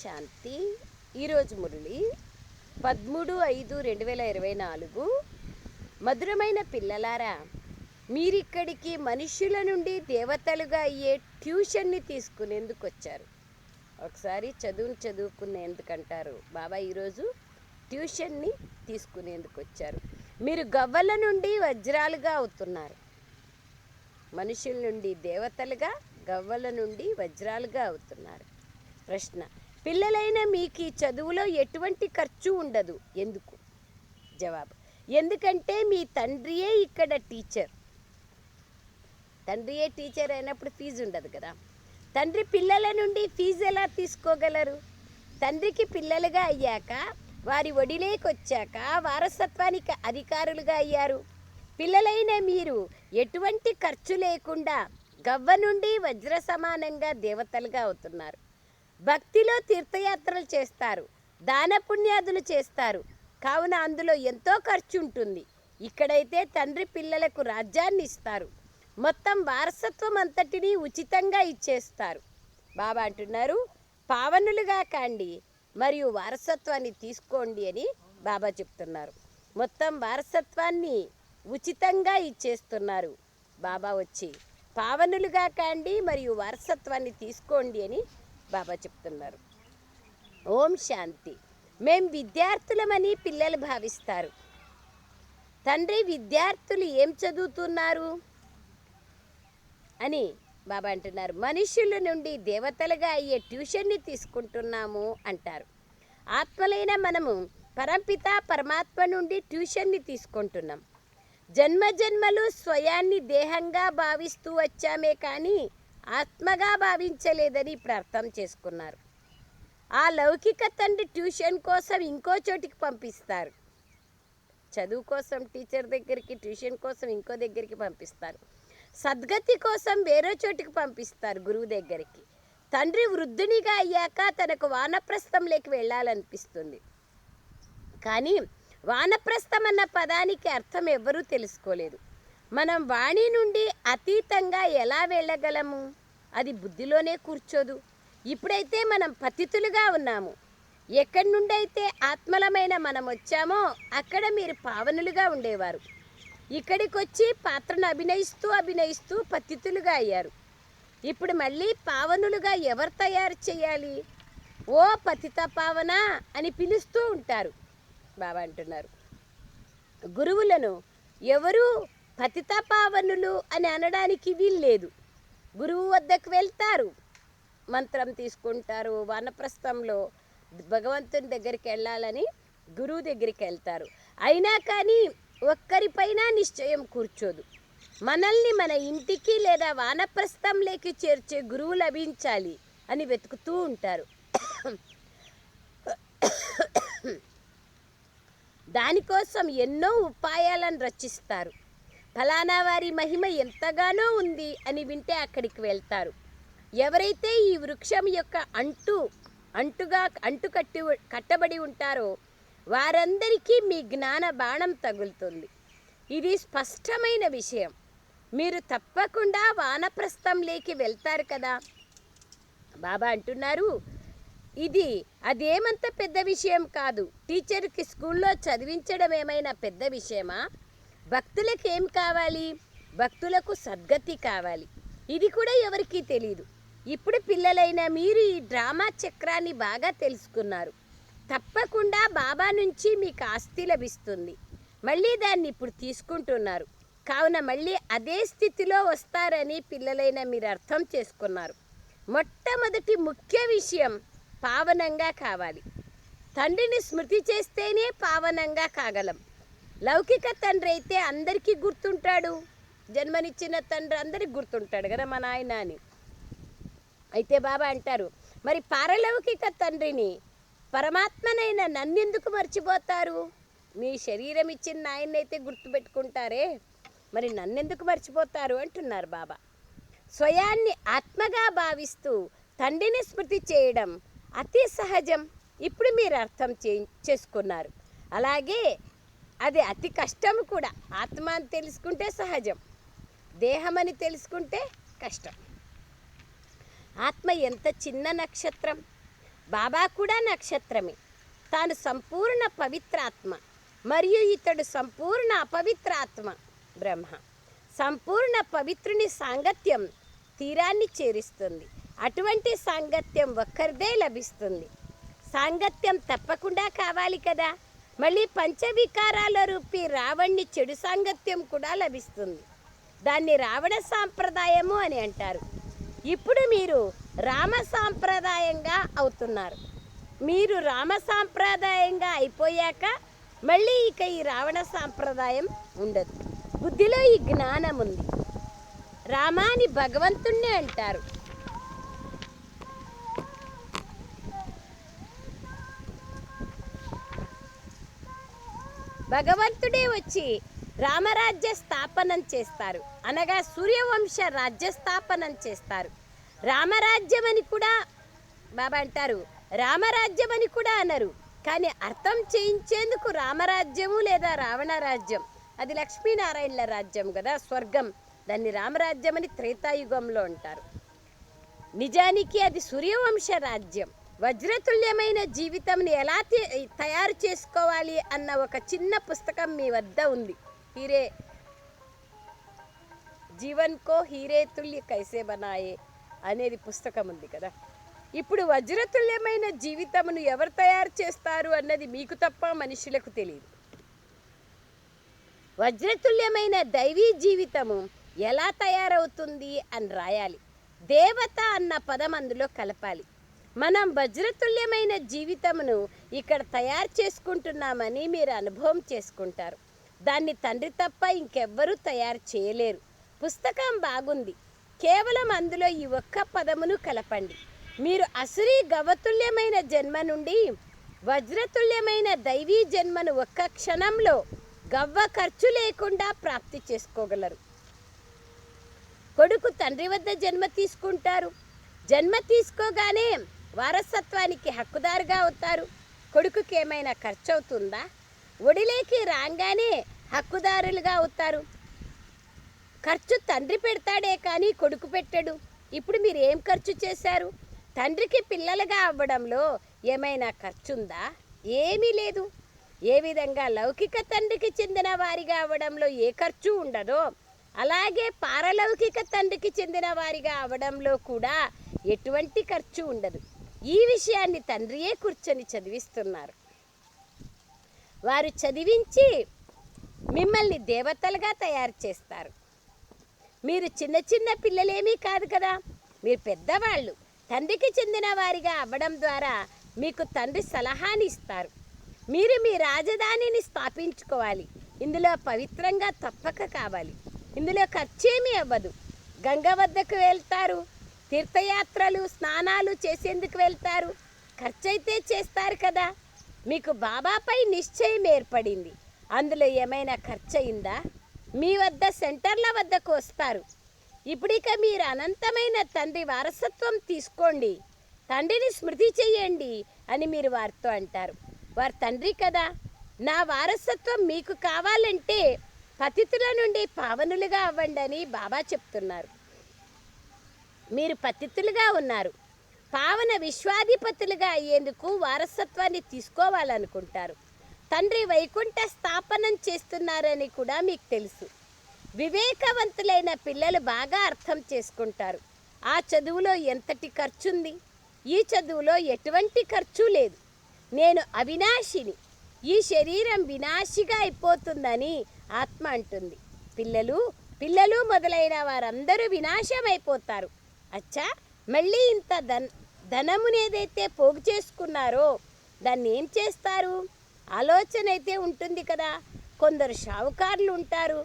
శాంతి. ఈరోజు మురళి పదమూడు ఐదు రెండు వేల ఇరవై నాలుగు. మధురమైన పిల్లలారా మీరిక్కడికి మనుషుల నుండి దేవతలుగా అయ్యే ట్యూషన్ని తీసుకునేందుకు వచ్చారు ఒకసారి చదువుని చదువుకునేందుకంటారు. బాబా ఈరోజు ట్యూషన్ని తీసుకునేందుకు వచ్చారు మీరు గవ్వల నుండి వజ్రాలుగా అవుతున్నారు. మనుషుల నుండి దేవతలుగా గవ్వల నుండి వజ్రాలుగా అవుతున్నారు. ప్రశ్న పిల్లలైన మీకు ఈ చదువులో ఎటువంటి ఖర్చు ఉండదు. ఎందుకు? జవాబు. ఎందుకంటే మీ తండ్రియే ఇక్కడ టీచర్. తండ్రియే టీచర్ అయినప్పుడు ఫీజు ఉండదు కదా. తండ్రి పిల్లల నుండి ఫీజు ఎలా తీసుకోగలరు? తండ్రికి పిల్లలుగా అయ్యాక వారి ఒడిలోకి వచ్చాక వారసత్వానికి అధికారులుగా అయ్యారు. పిల్లలైన మీరు ఎటువంటి ఖర్చు లేకుండా గవ్వ నుండి వజ్ర సమానంగా దేవతలుగా అవుతున్నారు. భక్తిలో తీర్థయాత్రలు చేస్తారు దాన పుణ్యాదులు చేస్తారు. కావున అందులో ఎంతో ఖర్చు ఉంటుంది ఇక్కడైతే తండ్రి పిల్లలకు రాజ్యాన్ని ఇస్తారు మొత్తం వారసత్వం అంతటినీ ఉచితంగా ఇచ్చేస్తారు. బాబా అంటున్నారు పావనులుగా కాండి మరియు వారసత్వాన్ని తీసుకోండి అని బాబా చెప్తున్నారు. మొత్తం వారసత్వాన్ని ఉచితంగా ఇచ్చేస్తున్నారు. బాబా వచ్చి పావనులుగా కాండి మరియు వారసత్వాన్ని తీసుకోండి అని బాబా చెప్తున్నారు. ఓం శాంతి. మేం విద్యార్థులమని పిల్లలు భావిస్తారు. తండ్రి విద్యార్థులు ఏం చదువుతున్నారు? అని బాబా అంటున్నారు. మనుషుల నుండి దేవతలుగా అయ్యే ట్యూషన్ని తీసుకుంటున్నాము అంటారు. ఆత్మలైన మనము పరంపిత పరమాత్మ నుండి ట్యూషన్ని తీసుకుంటున్నాం. జన్మ జన్మలు స్వయాన్ని దేహంగా భావిస్తూ వచ్చామే కానీ ఆత్మగా భావించలేదని ఇప్పుడు అర్థం చేసుకున్నారు. ఆ లౌకిక తండ్రి ట్యూషన్ కోసం ఇంకో చోటికి పంపిస్తారు. చదువు కోసం టీచర్ దగ్గరికి ట్యూషన్ కోసం ఇంకో దగ్గరికి పంపిస్తారు. సద్గతి కోసం వేరే చోటికి పంపిస్తారు గురువు దగ్గరికి. తండ్రి వృద్ధునిగా అయ్యాక తనకు వానప్రస్థంలోకి వెళ్ళాలనిపిస్తుంది. కానీ వానప్రస్థం అన్న పదానికి అర్థం ఎవ్వరూ తెలుసుకోలేదు. మనం వాణి నుండి అతీతంగా ఎలా వెళ్ళగలము? అది బుద్ధిలోనే కూర్చోదు. ఇప్పుడైతే మనం పతితులుగా ఉన్నాము. ఎక్కడి నుండి అయితే ఆత్మలమైన మనం వచ్చామో అక్కడ మీరు పావనులుగా ఉండేవారు. ఇక్కడికి వచ్చి పాత్రను అభినయిస్తూ అభినయిస్తూ పతితులుగా అయ్యారు. ఇప్పుడు మళ్ళీ పావనులుగా ఎవరు తయారు చేయాలి? ఓ పతిత పావన అని పిలుస్తూ ఉంటారు. బాబా అంటున్నారు. గురువులను ఎవరు పతిత పావనులు అని అనడానికి వీల్లేదు. గురువు వద్దకు వెళ్తారు. మంత్రం తీసుకుంటారు. వానప్రస్థంలో భగవంతుని దగ్గరికి వెళ్ళాలని గురువు దగ్గరికి వెళ్తారు. అయినా కానీ ఒక్కరిపైన నిశ్చయం కూర్చోదు. మనల్ని మన ఇంటికి లేదా వానప్రస్థంలోకి చేర్చే గురువు లభించాలి అని వెతుకుతూ ఉంటారు. దానికోసం ఎన్నో ఉపాయాలను రచిస్తారు. ఫలానా వారి మహిమ ఎంతగానో ఉంది అని వింటే అక్కడికి వెళ్తారు. ఎవరైతే ఈ వృక్షం యొక్క అంటు అంటుగా అంటు కట్టి కట్టబడి ఉంటారో వారందరికీ మీ జ్ఞాన బాణం తగులుతుంది. ఇది స్పష్టమైన విషయం. మీరు తప్పకుండా వానప్రస్థంలోకి వెళ్తారు కదా? బాబా అంటున్నారు ఇది అదేమంత పెద్ద విషయం కాదు. టీచర్కి స్కూల్లో చదివించడం ఏమైనా పెద్ద విషయమా? భక్తులకు ఏం కావాలి? భక్తులకు సద్గతి కావాలి. ఇది కూడా ఎవరికీ తెలియదు ఇప్పుడు పిల్లలైన మీరు ఈ డ్రామా చక్రాన్ని బాగా తెలుసుకున్నారు. తప్పకుండా బాబా నుంచి మీకు ఆస్తి లభిస్తుంది. మళ్ళీ దాన్ని ఇప్పుడు తీసుకుంటున్నారు. కావున మళ్ళీ అదే స్థితిలో వస్తారని పిల్లలైన మీరు అర్థం చేసుకున్నారు. మొట్టమొదటి ముఖ్య విషయం పావనంగా కావాలి. తండ్రిని స్మృతి చేస్తేనే పావనంగా కాగలం. లౌకిక తండ్రి అయితే అందరికీ గుర్తుంటాడు. జన్మనిచ్చిన తండ్రి అందరికి గుర్తుంటాడు కదా మా నాయన అని. అయితే బాబా అంటారు మరి పారలౌకిక తండ్రిని పరమాత్మనైన నన్నెందుకు మర్చిపోతారు? మీ శరీరం ఇచ్చిన నాయన్ని అయితే గుర్తుపెట్టుకుంటారే. మరి నన్నెందుకు మర్చిపోతారు? అంటున్నారు బాబా. స్వయాన్ని ఆత్మగా భావిస్తూ తండ్రిని స్మృతి చేయడం అతి సహజం. ఇప్పుడు మీరు అర్థం చే చేసుకున్నారు. అలాగే అది అతి కష్టం కూడా. ఆత్మ అని తెలుసుకుంటే సహజం. దేహం అని తెలుసుకుంటే కష్టం. ఆత్మ ఎంత చిన్న నక్షత్రం? బాబా కూడా నక్షత్రమే. తాను సంపూర్ణ పవిత్రాత్మ మరియు ఇతడు సంపూర్ణ అపవిత్రాత్మ బ్రహ్మ. సంపూర్ణ పవిత్రుని సాంగత్యం తీరాన్ని చేరుస్తుంది. అటువంటి సాంగత్యం ఒక్కరిదే లభిస్తుంది. సాంగత్యం తప్పకుండా కావాలి కదా? మళ్ళీ పంచవికారాల రూపి రావణ్ణి చెడు సాంగత్యం కూడా లభిస్తుంది. దాన్ని రావణ సాంప్రదాయము అని అంటారు. ఇప్పుడు మీరు రామ సాంప్రదాయంగా అవుతున్నారు. మీరు రామ సాంప్రదాయంగా అయిపోయాక మళ్ళీ ఇక ఈ రావణ సాంప్రదాయం ఉండదు. బుద్ధిలో ఈ జ్ఞానం ఉంది రామాని భగవంతుణ్ణి అంటారు. భగవంతుడే వచ్చి రామరాజ్య స్థాపనం చేస్తారు. అనగా సూర్యవంశ రాజ్య స్థాపనం చేస్తారు. రామరాజ్యం అని కూడా బాబా అంటారు. రామరాజ్యం అని కూడా అనరు. కానీ అర్థం చేయించేందుకు రామరాజ్యము లేదా రావణ రాజ్యం అది లక్ష్మీనారాయణల రాజ్యం కదా స్వర్గం. దాన్ని రామరాజ్యం అని త్రేతాయుగంలో అంటారు. నిజానికి అది సూర్యవంశ రాజ్యం. వజ్రతుల్యమైన జీవితంని ఎలా తయారు చేసుకోవాలి అన్న ఒక చిన్న పుస్తకం మీ వద్ద ఉంది. హీరే జీవన్ కో హీరే తుల్య కైసే బనాయే అనేది పుస్తకం ఉంది కదా. ఇప్పుడు వజ్రతుల్యమైన జీవితమును ఎవరు తయారు చేస్తారు అన్నది మీకు తప్ప మనుషులకు తెలియదు వజ్రతుల్యమైన దైవీ జీవితము ఎలా తయారవుతుంది అని రాయాలి. దేవత అన్న పదం అందులో కలపాలి. మనం వజ్రతుల్యమైన జీవితమును ఇక్కడ తయారు చేసుకుంటున్నామని మీరు అనుభవం చేసుకుంటారు. దాన్ని తండ్రి తప్ప ఇంకెవ్వరూ తయారు చేయలేరు. పుస్తకం బాగుంది. కేవలం అందులో ఈ ఒక్క పదమును కలపండి. మీరు అసురీ గవతుల్యమైన జన్మ నుండి వజ్రతుల్యమైన దైవీ జన్మను ఒక్క క్షణంలో గవ్వ ఖర్చు లేకుండా ప్రాప్తి చేసుకోగలరు. కొడుకు తండ్రి వద్ద జన్మ తీసుకుంటారు. జన్మ తీసుకోగానే వారసత్వానికి హక్కుదారుగా అవుతారు. కొడుకుకి ఏమైనా ఖర్చు అవుతుందా ఒడిలేకి రాగానే హక్కుదారులుగా అవుతారు. ఖర్చు తండ్రి పెడతాడే కానీ కొడుకు పెట్టడు. ఇప్పుడు మీరు ఏం ఖర్చు చేశారు? తండ్రికి పిల్లలుగా అవ్వడంలో ఏమైనా ఖర్చుందా? ఏమీ లేదు. ఏ విధంగా లౌకిక తండ్రికి చెందిన వారిగా అవ్వడంలో ఏ ఖర్చు ఉండదో అలాగే పారలౌకిక తండ్రికి చెందిన వారిగా అవడంలో కూడా ఎటువంటి ఖర్చు ఉండదు. ఈ విషయాన్ని తండ్రియే కూర్చొని చదివిస్తున్నారు. వారు చదివించి మిమ్మల్ని దేవతలుగా తయారు చేస్తారు. మీరు చిన్న చిన్న పిల్లలేమీ కాదు కదా? మీరు పెద్దవాళ్ళు. తండ్రికి చెందిన వారిగా అవ్వడం ద్వారా మీకు తండ్రి సలహాని ఇస్తారు. మీరు మీ రాజధానిని స్థాపించుకోవాలి. ఇందులో పవిత్రంగా తప్పక కావాలి. ఇందులో ఖర్చేమీ అవ్వదు. గంగ వద్దకు వెళ్తారు. తీర్థయాత్రలు స్నానాలు చేసేందుకు వెళ్తారు. ఖర్చయితే చేస్తారు కదా. మీకు బాబాపై నిశ్చయం ఏర్పడింది. అందులో ఏమైనా ఖర్చు అయిందా మీ వద్ద సెంటర్ల వద్దకు వస్తారు. ఇప్పుడిక మీరు అనంతమైన తండ్రి వారసత్వం తీసుకోండి. తండ్రిని స్మృతి చెయ్యండి అని మీరు వారితో అంటారు. వారు తండ్రి కదా. నా వారసత్వం మీకు కావాలంటే పతితుల నుండి పావనులుగా అవ్వండి అని బాబా చెప్తున్నారు. మీరు పతితులుగా ఉన్నారు. పావన విశ్వాధిపతులుగా అయ్యేందుకు వారసత్వాన్ని తీసుకోవాలనుకుంటారు. తండ్రి వైకుంఠ స్థాపనం చేస్తున్నారని కూడా మీకు తెలుసు. వివేకవంతులైన పిల్లలు బాగా అర్థం చేసుకుంటారు. ఆ చదువులో ఎంతటి ఖర్చుంది? ఈ చదువులో ఎటువంటి ఖర్చు లేదు. నేను అవినాశిని. ఈ శరీరం వినాశిగా అయిపోతుందని ఆత్మ అంటుంది. పిల్లలు పిల్లలు మొదలైన వారందరూ వినాశం అయిపోతారు అచ్చా మళ్ళీ ఇంత ధన్ ధనమునేదైతే పోగు చేసుకున్నారో దాన్ని ఏం చేస్తారు? ఆలోచన అయితే ఉంటుంది కదా. కొందరు షావుకారులు ఉంటారు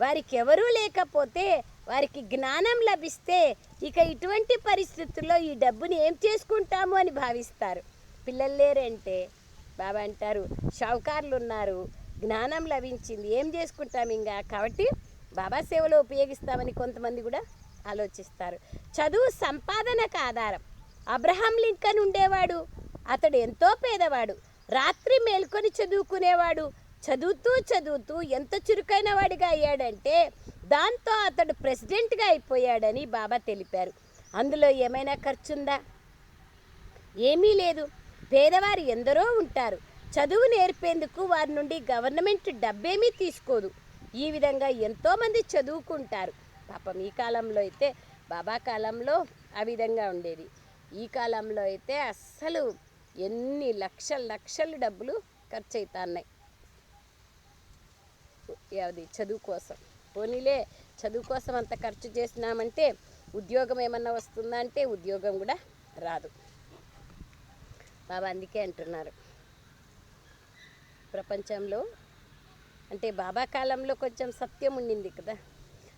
వారికి ఎవరూ లేకపోతే వారికి జ్ఞానం లభిస్తే ఇక ఇటువంటి పరిస్థితుల్లో ఈ డబ్బుని ఏం చేసుకుంటాము అని భావిస్తారు. పిల్లలు లేరంటే బాబా అంటారు షావుకారులు ఉన్నారు జ్ఞానం లభించింది ఏం చేసుకుంటాం ఇంకా కాబట్టి బాబా సేవలో ఉపయోగిస్తామని కొంతమంది కూడా ఆలోచిస్తారు. చదువు సంపాదనకు ఆధారం. అబ్రహాం లింకన్ ఉండేవాడు. అతడు ఎంతో పేదవాడు. రాత్రి మేల్కొని చదువుకునేవాడు. చదువుతూ చదువుతూ ఎంత చురుకైన వాడిగా అయ్యాడంటే దాంతో అతడు ప్రెసిడెంట్గా అయిపోయాడని బాబా తెలిపారు. అందులో ఏమైనా ఖర్చుందా? ఏమీ లేదు. పేదవారు ఎందరో ఉంటారు. చదువు నేర్పేందుకు వారి నుండి గవర్నమెంట్ డబ్బేమీ తీసుకోదు. ఈ విధంగా ఎంతోమంది చదువుకుంటారు. పాపం ఈ కాలంలో అయితే బాబా కాలంలో ఆ విధంగా ఉండేది. ఈ కాలంలో అయితే అస్సలు ఎన్ని లక్షల లక్షలు డబ్బులు ఖర్చు అవుతున్నాయి అది చదువు కోసం. పోనీలే చదువు కోసం అంత ఖర్చు చేసినామంటే ఉద్యోగం ఏమన్నా వస్తుందా అంటే ఉద్యోగం కూడా రాదు. బాబా అందుకే అంటున్నారు. ప్రపంచంలో అంటే బాబా కాలంలో కొంచెం సత్యం ఉండింది కదా.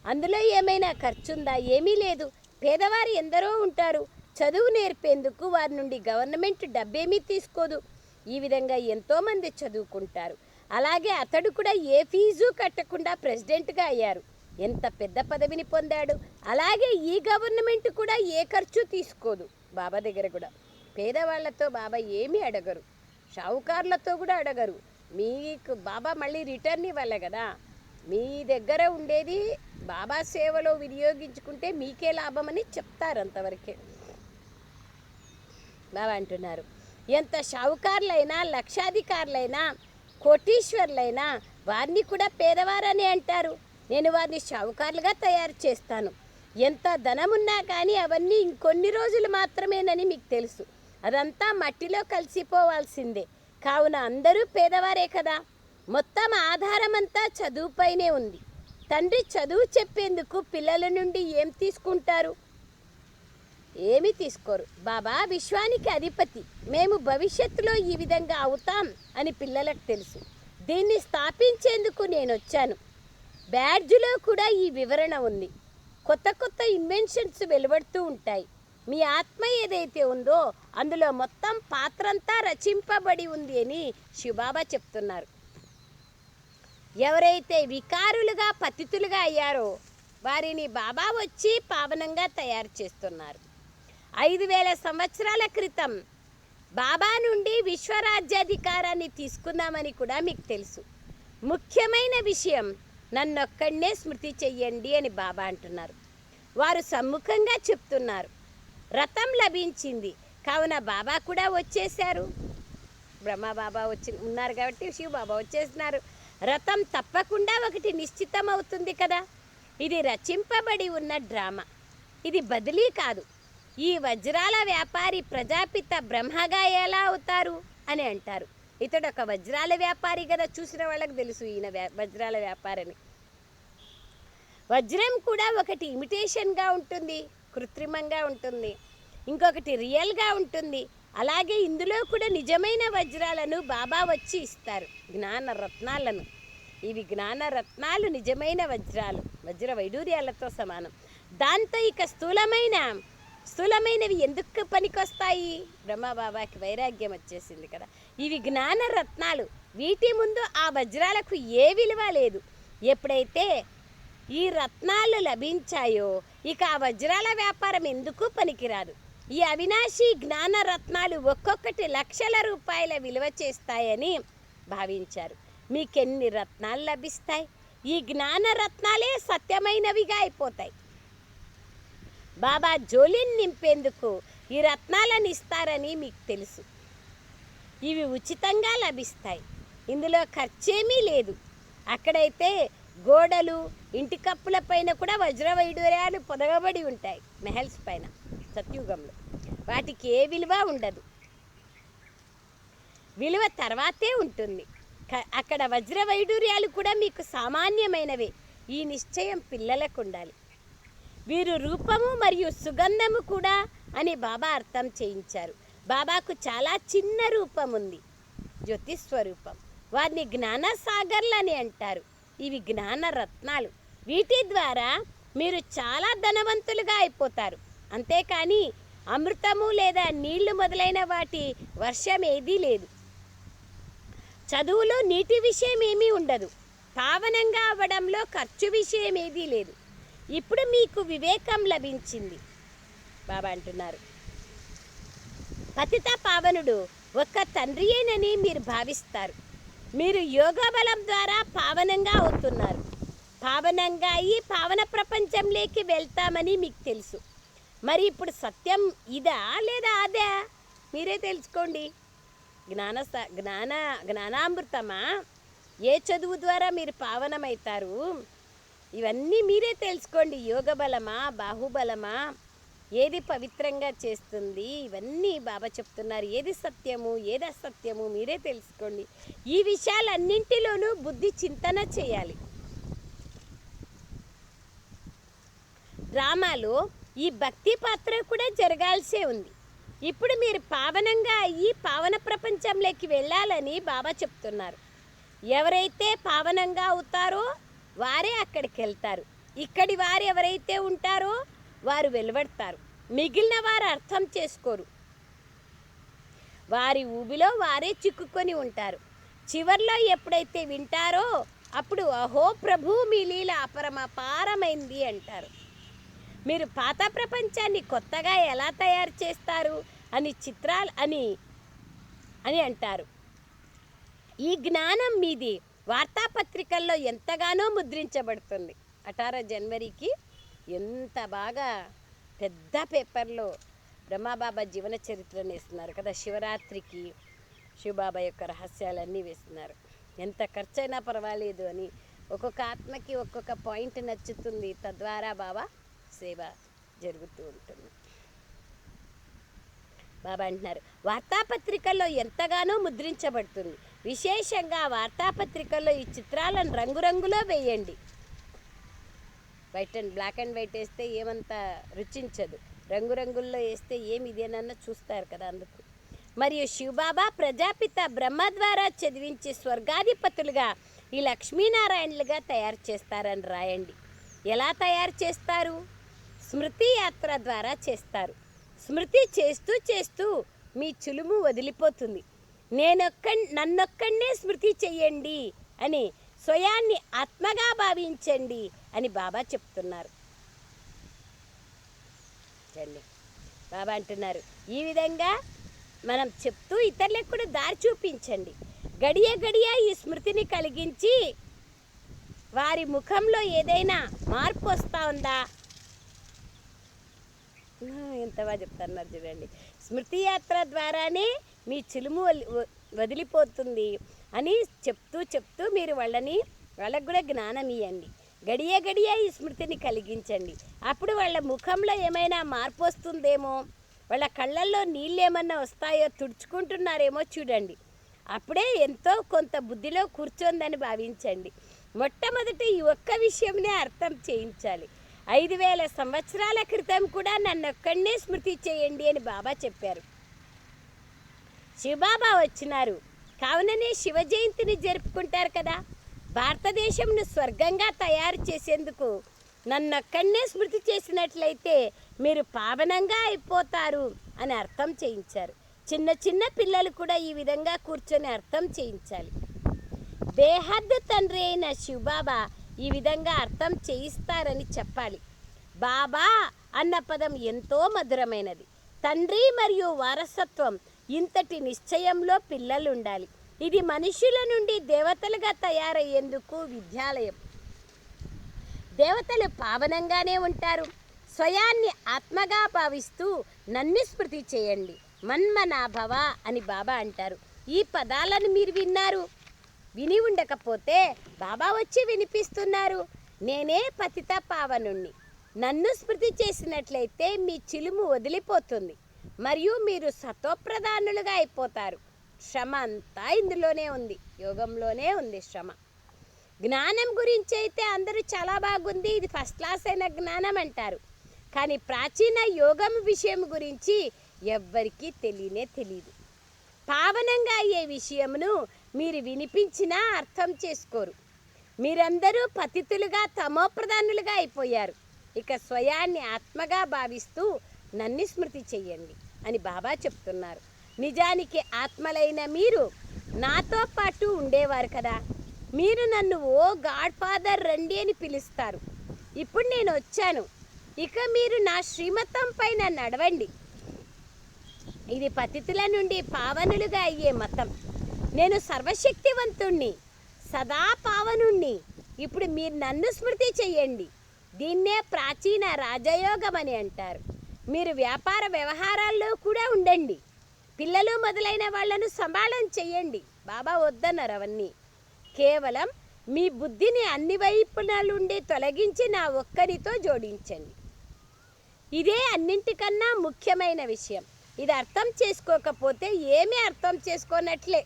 అందులో ఏమైనా ఖర్చు ఉందా ఏమీ లేదు. పేదవారు ఎందరో ఉంటారు. చదువు నేర్పేందుకు వారి నుండి గవర్నమెంట్ డబ్బేమీ తీసుకోదు. ఈ విధంగా ఎంతోమంది చదువుకుంటారు. అలాగే అతడు కూడా ఏ ఫీజు కట్టకుండా ప్రెసిడెంట్గా అయ్యారు. ఎంత పెద్ద పదవిని పొందాడు. అలాగే ఈ గవర్నమెంట్ కూడా ఏ ఖర్చు తీసుకోదు. బాబా దగ్గర కూడా. పేదవాళ్ళతో బాబా ఏమీ అడగరు. షావుకారులతో కూడా అడగరు. మీకు బాబా మళ్ళీ రిటర్న్ ఇవ్వాలి కదా. మీ దగ్గర ఉండేది బాబా సేవలో వినియోగించుకుంటే మీకే లాభమని చెప్తారు అంతవరకే బాబా అంటున్నారు ఎంత షావుకారులైనా లక్షాధికారులైనా కోటీశ్వర్లైనా వారిని కూడా పేదవారని అంటారు. నేను వారిని షావుకారులుగా తయారు చేస్తాను. ఎంత ధనమున్నా కానీ అవన్నీ ఇంకొన్ని రోజులు మాత్రమేనని మీకు తెలుసు. అదంతా మట్టిలో కలిసిపోవాల్సిందే. కావున అందరూ పేదవారే కదా. మొత్తం ఆధారమంతా చదువుపైనే ఉంది. తండ్రి చదువు చెప్పేందుకు పిల్లల నుండి ఏం తీసుకుంటారు? ఏమి తీసుకోరు. బాబా విశ్వానికి అధిపతి. మేము భవిష్యత్తులో ఈ విధంగా అవుతాం అని పిల్లలకు తెలుసు. దీన్ని స్థాపించేందుకు నేను వచ్చాను బ్యాడ్జ్లో కూడా ఈ వివరణ ఉంది. కొత్త కొత్త ఇన్వెన్షన్స్ వెలువడుతూ ఉంటాయి. మీ ఆత్మ ఏదైతే ఉందో అందులో మొత్తం పాత్రంతా రచింపబడి ఉంది అని శివబాబా చెప్తున్నారు. ఎవరైతే వికారులుగా పతితులుగా అయ్యారో వారిని బాబా వచ్చి పావనంగా తయారు చేస్తున్నారు. ఐదు వేల సంవత్సరాల క్రితం బాబా నుండి విశ్వరాజ్యాధికారాన్ని తీసుకుందామని కూడా మీకు తెలుసు. ముఖ్యమైన విషయం నన్నొక్కడనే స్మృతి చెయ్యండి అని బాబా అంటున్నారు. వారు సమ్ముఖంగా చెప్తున్నారు. రథం లభించింది. కావున బాబా కూడా వచ్చేశారు. బ్రహ్మ బాబా వచ్చి ఉన్నారు కాబట్టి శివ బాబా వచ్చేసినారు రథం తప్పకుండా ఒకటి నిశ్చితం అవుతుంది కదా. ఇది రచింపబడి ఉన్న డ్రామా. ఇది బదిలీ కాదు. ఈ వజ్రాల వ్యాపారి ప్రజాపిత బ్రహ్మగా ఎలా అవుతారు అని అంటారు. ఇతడు ఒక వజ్రాల వ్యాపారి కదా చూసిన వాళ్ళకి తెలుసు ఈయన వ్యా- వజ్రాల వ్యాపారని. వజ్రం కూడా ఒకటి ఇమిటేషన్గా ఉంటుంది కృత్రిమంగా ఉంటుంది. ఇంకొకటి రియల్గా ఉంటుంది. అలాగే ఇందులో కూడా నిజమైన వజ్రాలను బాబా వచ్చి ఇస్తారు. జ్ఞాన రత్నాలను. ఇవి జ్ఞాన రత్నాలు నిజమైన వజ్రాలు. వజ్ర వైడూర్యాలతో సమానం. దాంతో ఇక స్థూలమైన స్థూలమైనవి ఎందుకు పనికొస్తాయి? బ్రహ్మబాబాకి వైరాగ్యం వచ్చేసింది కదా. ఇవి జ్ఞాన రత్నాలు. వీటి ముందు ఆ వజ్రాలకు ఏ విలువ లేదు. ఎప్పుడైతే ఈ రత్నాలు లభించాయో ఇక ఆ వజ్రాల వ్యాపారం ఎందుకు పనికిరాదు? ఈ అవినాశి జ్ఞాన రత్నాలు ఒక్కొక్కటి లక్షల రూపాయల విలువ చేస్తాయని భావించారు. మీకెన్ని రత్నాలు లభిస్తాయి? ఈ జ్ఞాన రత్నాలే సత్యమైనవిగా అయిపోతాయి. బాబా జోలిని నింపేందుకు ఈ రత్నాలను ఇస్తారని మీకు తెలుసు. ఇవి ఉచితంగా లభిస్తాయి. ఇందులో ఖర్చేమీ లేదు. అక్కడైతే గోడలు ఇంటి కప్పుల పైన కూడా వజ్ర వైడూర్యాలు పొదగబడి ఉంటాయి. మెహల్స్ పైన. సత్యుగంలో. వాటికి ఏ విలువ ఉండదు. విలువ తర్వాతే ఉంటుంది. అక్కడ వజ్ర వైడూర్యాలు కూడా మీకు సామాన్యమైనవే. ఈ నిశ్చయం పిల్లలకు ఉండాలి వీరు రూపము మరియు సుగంధము కూడా అని బాబా అర్థం చేయించారు. బాబాకు చాలా చిన్న రూపం ఉంది జ్యోతిస్వరూపం. వారిని జ్ఞానసాగర్లు అని అంటారు. ఇవి జ్ఞాన రత్నాలు వీటి ద్వారా మీరు చాలా ధనవంతులుగా అయిపోతారు. అంతేకాని అమృతము లేదా నీళ్ళు మొదలైన వాటి వర్షం ఏదీ లేదు. చదువులో నీటి విషయం ఏమీ ఉండదు. పావనంగా అవ్వడంలో ఖర్చు విషయం ఏదీ లేదు. ఇప్పుడు మీకు వివేకం లభించింది. బాబా అంటున్నారు. పతిత పావనుడు ఒక్క తండ్రియేనని మీరు భావిస్తారు. మీరు యోగా బలం ద్వారా పావనంగా అవుతున్నారు. పావనంగా అయ్యి పావన ప్రపంచంలోకి వెళ్తామని మీకు తెలుసు. మరి ఇప్పుడు సత్యం ఇదా లేదా అదా? మీరే తెలుసుకోండి. జ్ఞాన స- జ్ఞాన జ్ఞానామృతమా? ఏ చదువు ద్వారా మీరు పావనమవుతారు ఇవన్నీ మీరే తెలుసుకోండి. యోగ బలమా బాహుబలమా? ఏది పవిత్రంగా చేస్తుంది? ఇవన్నీ బాబా చెప్తున్నారు. ఏది సత్యము ఏది అసత్యము మీరే తెలుసుకోండి. ఈ విషయాలన్నింటిలోనూ బుద్ధి చింతన చేయాలి. డ్రామాలో ఈ భక్తి పాత్ర కూడా జరగాల్సే ఉంది. ఇప్పుడు మీరు పావనంగా అయ్యి పావన ప్రపంచంలోకి వెళ్ళాలని బాబా చెప్తున్నారు. ఎవరైతే పావనంగా అవుతారో వారే అక్కడికి వెళ్తారు ఇక్కడి వారు ఎవరైతే ఉంటారో వారు వెలువడతారు. మిగిలిన వారు అర్థం చేసుకోరు. వారి ఊబిలో వారే చిక్కుకొని ఉంటారు. చివర్లో ఎప్పుడైతే వింటారో అప్పుడు అహో ప్రభు మీ లీల అపరమపారమైంది అంటారు. మీరు పాత ప్రపంచాన్ని కొత్తగా ఎలా తయారు చేస్తారు అని చిత్రాలు అని అని అంటారు. ఈ జ్ఞానం మీది వార్తాపత్రికల్లో ఎంతగానో ముద్రించబడుతుంది. అఠారో జనవరికి ఎంత బాగా పెద్ద పేపర్లో బ్రహ్మబాబా జీవన చరిత్రను వేస్తున్నారు కదా. శివరాత్రికి శివబాబా యొక్క రహస్యాలన్నీ వేస్తున్నారు. ఎంత ఖర్చైనా పర్వాలేదు అని ఒక్కొక్క ఆత్మకి ఒక్కొక్క పాయింట్ నచ్చుతుంది. తద్వారా బాబా సేవ జరుగుతూ ఉంటుంది. బాబా అంటున్నారు వార్తాపత్రికల్లో ఎంతగానో ముద్రించబడుతుంది. విశేషంగా వార్తాపత్రికల్లో ఈ చిత్రాలను రంగురంగులో వేయండి. White and black and white వేస్తే ఏమంత రుచించదు. రంగురంగుల్లో వేస్తే ఏమి ఇదేనన్నా చూస్తారు కదా అందుకు. మరియు శివబాబా ప్రజాపిత బ్రహ్మ ద్వారా చదివించి స్వర్గాధిపతులుగా ఈ లక్ష్మీనారాయణలుగా తయారు చేస్తారని రాయండి. ఎలా తయారు చేస్తారు? స్మృతి యాత్ర ద్వారా చేస్తారు. స్మృతి చేస్తూ చేస్తూ మీ చులుము వదిలిపోతుంది. నేనొక్క నన్నొక్కడే స్మృతి చెయ్యండి అని స్వయాన్ని ఆత్మగా భావించండి అని బాబా చెప్తున్నారు. చండి బాబా అంటున్నారు ఈ విధంగా మనం చెప్తూ ఇతరులకు కూడా దారి చూపించండి. గడియ గడియ ఈ స్మృతిని కలిగించి వారి ముఖంలో ఏదైనా మార్పు వస్తూ ఉందా? ఎంత బాగా చెప్తున్నారు చూడండి. స్మృతి యాత్ర ద్వారానే మీ చిలుము వలి- వదిలిపోతుంది అని చెప్తూ చెప్తూ మీరు వాళ్ళని వాళ్ళకు కూడా జ్ఞానం ఇవ్వండి గడియ గడియ ఈ స్మృతిని కలిగించండి. అప్పుడు వాళ్ళ ముఖంలో ఏమైనా మార్పు వస్తుందేమో వాళ్ళ కళ్ళల్లో నీళ్ళు ఏమన్నా వస్తాయో తుడుచుకుంటున్నారేమో చూడండి. అప్పుడే ఎంతో కొంత బుద్ధిలో కూర్చోందని భావించండి. మొట్టమొదటి ఈ ఒక్క విషయంనే అర్థం చేయించాలి. ఐదు వేల సంవత్సరాల క్రితం కూడా నన్ను ఒక్కడనే స్మృతి చేయండి అని బాబా చెప్పారు. శివబాబా వచ్చినారు. కావుననే శివ జయంతిని జరుపుకుంటారు కదా. భారతదేశంను స్వర్గంగా తయారు చేసేందుకు నన్నొక్కడనే స్మృతి చేసినట్లయితే మీరు పావనంగా అయిపోతారు అని అర్థం చేయించారు. చిన్న చిన్న పిల్లలు కూడా ఈ విధంగా కూర్చొని అర్థం చేయించాలి. బేహద్దు తండ్రి అయిన శివబాబా ఈ విధంగా అర్థం చేయిస్తారని చెప్పాలి. బాబా అన్న పదం ఎంతో మధురమైనది. తండ్రి మరియు వారసత్వం ఇంతటి నిశ్చయంలో పిల్లలు ఉండాలి ఇది మనుషుల నుండి దేవతలుగా తయారయ్యేందుకు విద్యాలయం. దేవతలు పావనంగానే ఉంటారు. స్వయాన్ని ఆత్మగా భావిస్తూ నన్ను స్మృతి చేయండి. మన్మనాభవ అని బాబా అంటారు. ఈ పదాలను మీరు విన్నారు? విని ఉండకపోతే బాబా వచ్చి వినిపిస్తున్నారు. నేనే పతిత పావనుణ్ణి. నన్ను స్మృతి చేసినట్లయితే మీ చిలుము వదిలిపోతుంది. మరియు మీరు సతోప్రధానులుగా అయిపోతారు. శ్రమ అంతా ఇందులోనే ఉంది. యోగంలోనే ఉంది శ్రమ. జ్ఞానం గురించి అయితే అందరూ చాలా బాగుంది. ఇది ఫస్ట్ క్లాస్ అయిన జ్ఞానం అంటారు. కానీ ప్రాచీన యోగం విషయం గురించి ఎవ్వరికీ తెలియనే తెలియదు పావనంగా అయ్యే విషయమును మీరు వినిపించినా అర్థం చేసుకోరు. మీరందరూ పతితులుగా తమోప్రధానులుగా అయిపోయారు. ఇక స్వయాన్ని ఆత్మగా భావిస్తూ నన్ను స్మృతి చెయ్యండి అని బాబా చెప్తున్నారు. నిజానికి ఆత్మలైన మీరు నాతో పాటు ఉండేవారు కదా. మీరు నన్ను ఓ గాడ్ ఫాదర్ రండి అని పిలుస్తారు. ఇప్పుడు నేను వచ్చాను. ఇక మీరు నా శ్రీమతం పైన నడవండి. ఇది పతితుల నుండి పావనులుగా అయ్యే మతం. నేను సర్వశక్తివంతుణ్ణి సదా పావనుణ్ణి. ఇప్పుడు మీరు నన్ను స్మృతి చెయ్యండి దీన్నే ప్రాచీన రాజయోగం అని అంటారు. మీరు వ్యాపార వ్యవహారాల్లో కూడా ఉండండి. పిల్లలు మొదలైన వాళ్ళను సంభాళన చెయ్యండి బాబా వద్దన్నారు అవన్నీ. కేవలం మీ బుద్ధిని అన్ని వైపుల నుండి తొలగించి నా ఒక్కరితో జోడించండి. ఇదే అన్నింటికన్నా ముఖ్యమైన విషయం. ఇది అర్థం చేసుకోకపోతే ఏమీ అర్థం చేసుకోనట్లే.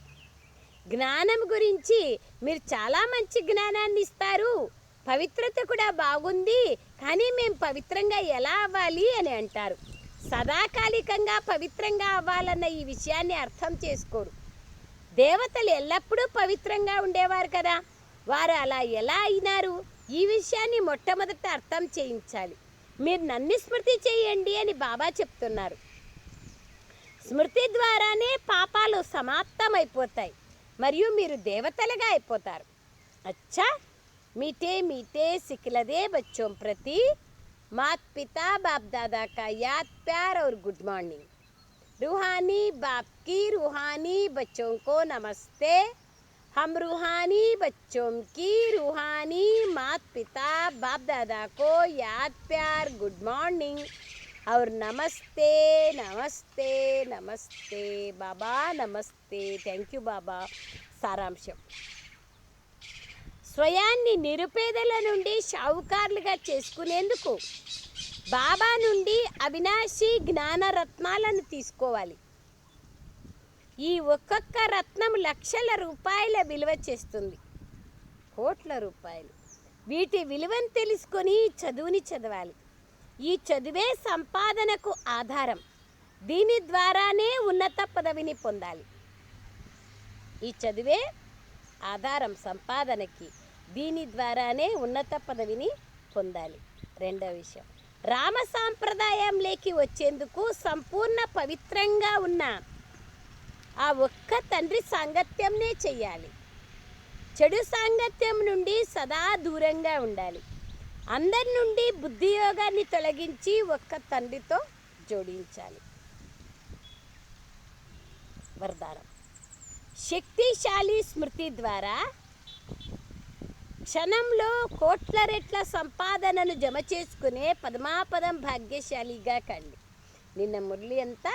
జ్ఞానం గురించి మీరు చాలా మంచి జ్ఞానాన్ని ఇస్తారు. పవిత్రత కూడా బాగుంది కానీ మేము పవిత్రంగా ఎలా అవ్వాలి అని అంటారు. సదాకాలికంగా పవిత్రంగా అవ్వాలన్న ఈ విషయాన్ని అర్థం చేసుకోరు. దేవతలు ఎల్లప్పుడూ పవిత్రంగా ఉండేవారు కదా. వారు అలా ఎలా అయినారు? ఈ విషయాన్ని మొట్టమొదట అర్థం చేయించాలి. మీరు నన్ను స్మృతి చేయండి అని బాబా చెప్తున్నారు. స్మృతి ద్వారానే పాపాలు సమాప్తమైపోతాయి. మరియు మీరు దేవతలుగా అయిపోతారు అచ్చా मीठे मीठे सिखलदे बच्चों प्रति मात पिता बाप दादा का याद प्यार और गुड मॉर्निंग रूहानी बाप की रूहानी बच्चों को नमस्ते हम रूहानी बच्चों की रूहानी मात पिता बाप दादा को याद प्यार गुड मॉर्निंग और नमस्ते नमस्ते नमस्ते बाबा नमस्ते थैंक यू बाबा సారాంశం స్వయాన్ని నిరుపేదల నుండి షావుకారులుగా చేసుకునేందుకు బాబా నుండి అవినాశి జ్ఞాన రత్నాలను తీసుకోవాలి ఈ ఒక్కొక్క రత్నం లక్షల రూపాయల విలువ చేస్తుంది కోట్ల రూపాయలు వీటి విలువను తెలుసుకొని చదువుని చదవాలి ఈ చదివే సంపాదనకు ఆధారం. దీని ద్వారానే ఉన్నత పదవిని పొందాలి. ఈ చదివే ఆధారం సంపాదనకి దీని ద్వారానే ఉన్నత పదవిని పొందాలి. రెండవ విషయం. రామ సాంప్రదాయంలోకి వచ్చేందుకు సంపూర్ణ పవిత్రంగా ఉన్న ఆ ఒక్క తండ్రి సాంగత్యంనే చెయ్యాలి. చెడు సాంగత్యం నుండి సదా దూరంగా ఉండాలి. అందరి నుండి బుద్ధియోగాన్ని తొలగించి ఒక్క తండ్రితో జోడించాలి. వరదానం. శక్తిశాలి స్మృతి ద్వారా క్షణంలో కోట్ల రెట్ల సంపాదనను జమ చేసుకునే పదమాపదం భాగ్యశాలిగా కండి. నిన్న మురళి అంతా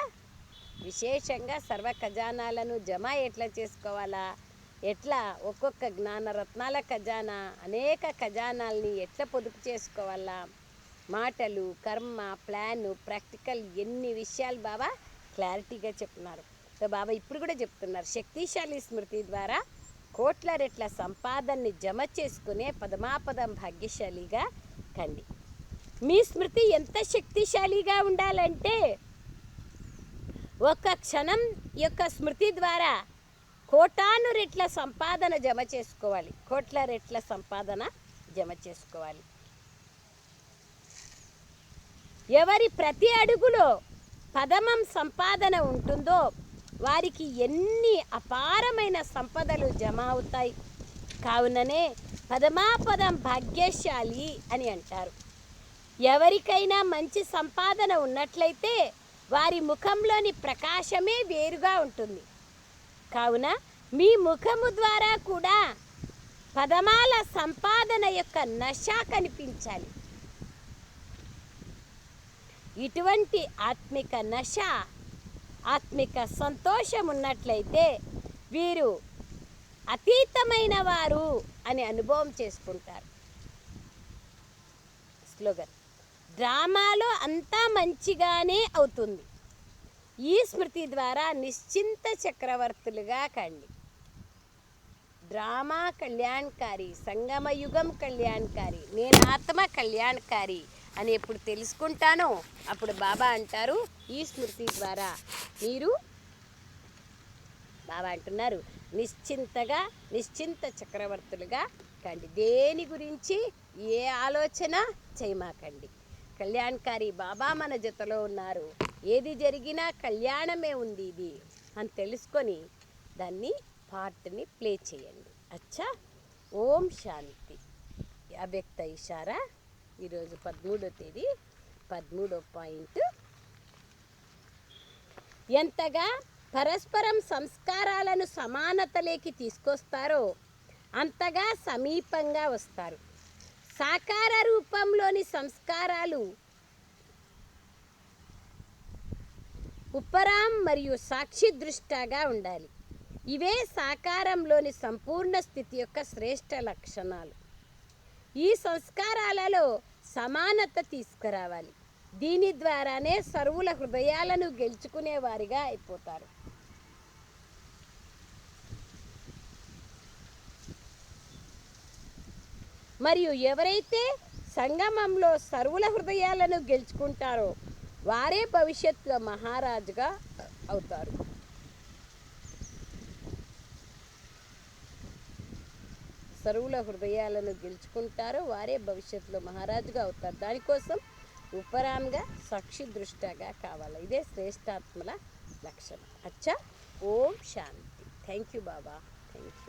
విశేషంగా సర్వ ఖజానాలను జమ ఎట్లా చేసుకోవాలా? ఎట్లా ఒక్కొక్క జ్ఞాన రత్నాల ఖజానా అనేక ఖజానాల్ని ఎట్లా పొదుపు చేసుకోవాలా? మాటలు కర్మ ప్లాన్ ప్రాక్టికల్ ఎన్ని విషయాలు బాబా? క్లారిటీగా చెప్తున్నారు. సో బాబా ఇప్పుడు కూడా చెప్తున్నారు. శక్తిశాలి స్మృతి ద్వారా కోట్ల రెట్ల సంపాదనని జమ చేసుకునే పదమాపదం భాగ్యశాలిగా కండి. మీ స్మృతి ఎంత శక్తిశాలిగా ఉండాలంటే ఒక క్షణం యొక్క స్మృతి ద్వారా కోటాను రెట్ల సంపాదన జమ చేసుకోవాలి. కోట్ల రెట్ల సంపాదన జమ చేసుకోవాలి. ఎవరి ప్రతి అడుగులో పదమం సంపాదన ఉంటుందో వారికి ఎన్ని అపారమైన సంపదలు జమ అవుతాయి? కావుననే పదమాపదం భాగ్యశాలి అని అంటారు. ఎవరికైనా మంచి సంపాదన ఉన్నట్లయితే వారి ముఖంలోని ప్రకాశమే వేరుగా ఉంటుంది. కావున మీ ముఖము ద్వారా కూడా పదమాల సంపాదన యొక్క నశ కనిపించాలి. ఇటువంటి ఆత్మిక నశ ఆత్మిక సంతోషం ఉన్నట్లయితే వీరు అతీతమైన వారు అని అనుభవం చేసుకుంటారు. స్లోగన్ డ్రామాలో అంతా మంచిగానే అవుతుంది. ఈ స్మృతి ద్వారా నిశ్చింత చక్రవర్తులుగా కండి. డ్రామా కళ్యాణకారి సంగమయుగం కళ్యాణకారి నేను ఆత్మ కళ్యాణకారి అని ఎప్పుడు తెలుసుకుంటానో అప్పుడు బాబా అంటారు. ఈ స్మృతి ద్వారా మీరు బాబా అంటున్నారు నిశ్చింతగా నిశ్చింత చక్రవర్తులుగా కండి. దేని గురించి? ఏ ఆలోచన? చేయమాకండి కళ్యాణకారి బాబా మన జతలో ఉన్నారు. ఏది జరిగినా కళ్యాణమే ఉంది ఇది అని తెలుసుకొని దాన్ని పార్ట్ని ప్లే చేయండి. అచ్చా? ఓం శాంతి. అవ్యక్త ఇషారా? ఈరోజు పదమూడో తేదీ పదమూడో పాయింట్. ఎంతగా పరస్పరం సంస్కారాలను సమానతలేకి తీసుకొస్తారో అంతగా సమీపంగా వస్తారు. సాకార రూపంలోని సంస్కారాలు ఉపరాం మరియు సాక్షి దృష్టాగా ఉండాలి. ఇవే సాకారంలోని సంపూర్ణ స్థితి యొక్క శ్రేష్ట లక్షణాలు. ఈ సంస్కారాలలో సమానత తీసుకురావాలి. దీని ద్వారానే సర్వుల హృదయాలను గెలుచుకునే వారిగా అయిపోతారు. మరియు ఎవరైతే సంగమంలో సర్వుల హృదయాలను గెలుచుకుంటారో వారే భవిష్యత్తులో మహారాజుగా అవుతారు. సరువుల హృదయాలను గెలుచుకుంటారో వారే భవిష్యత్తులో మహారాజుగా అవుతారు. దానికోసం ఉపరాంగా సాక్షి దృష్టిగా కావాలి. ఇదే శ్రేష్టాత్మల లక్షణం. అచ్చా Om Shanti. Thank you Baba. Thank you